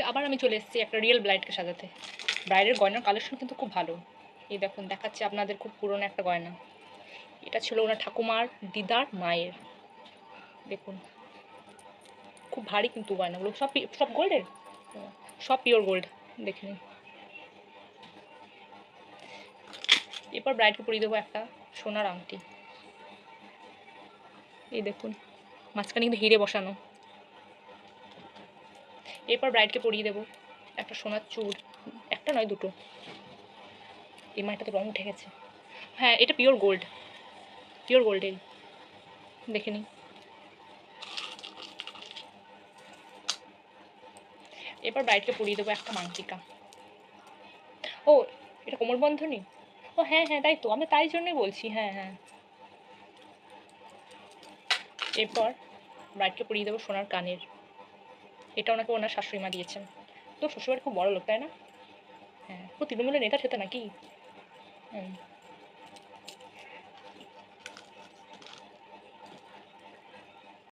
আজকে আবার আমি চলে এসেছি একটা রিয়েল ব্রাইডকে সাজাতে। ব্রাইডের গয়নার কালেকশন কিন্তু খুব ভালো। এই দেখুন, দেখাচ্ছে আপনাদের খুব পুরনো একটা গয়না। এটা ছিল ওনার ঠাকুমার দিদার মায়ের। দেখুন, খুব ভারী কিন্তু গয়নাগুলো। সব সব গোল্ডের সব পিওর গোল্ড দেখে নিন। এরপর ব্রাইডকে পরিয়ে দেবো একটা সোনার আংটি। এই দেখুন, মাঝখানে কিন্তু হিরে বসানো। এরপর ব্রাইডকে পরিয়ে দেবো। একটা সোনার চুড় একটা নয়, দুটো। এই মাটাতে রং উঠে গেছে। হ্যাঁ এটা পিওর গোল্ড পিওর গোল্ডের দেখে নিই। এরপর ব্রাইডকে পরিয়ে দেবো একটা মাংটিকা ও, এটা কোমর বন্ধনী? ও হ্যাঁ হ্যাঁ তাই তো। আমি তাই জন্যই বলছি হ্যাঁ হ্যাঁ। এরপর ব্রাইডকে পরিয়ে দেবো সোনার কানের। এটা ওনাকে ওনার শাশুড়ি মা দিয়েছেন। তো শ্বশুরবাড়ি খুব বড় লোক তাই না? হ্যাঁ ও তৃণমূলের নেতা সেটা নাকি? হুম।